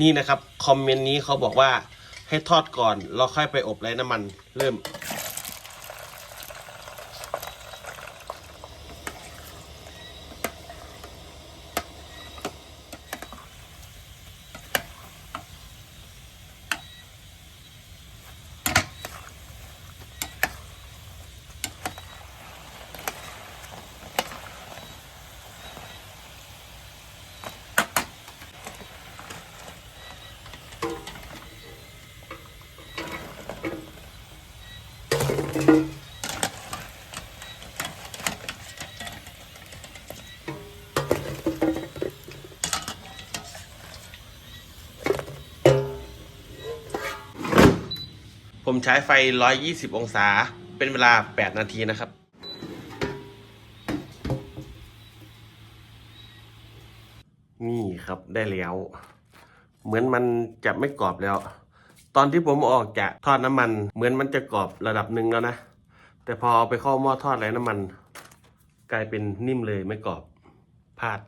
นี่นะครับคอมเมนต์นี้เขาบอกว่าให้ทอดก่อนแล้วค่อยไปอบไร้น้ำมันเริ่ม ผมใช้ไฟ 120 องศา เป็นเวลา 8 นาทีนะครับ นี่ครับได้แล้ว เหมือนมันจะไม่กรอบแล้ว ตอนที่ผมอออกจากทอดน้ำมัน เหมือนมันจะกรอบระดับหนึ่งแล้วนะ แต่พอเอาไปเข้าหม้อทอดไร้น้ำมัน กลายเป็นนิ่มเลยไม่กรอบพลาด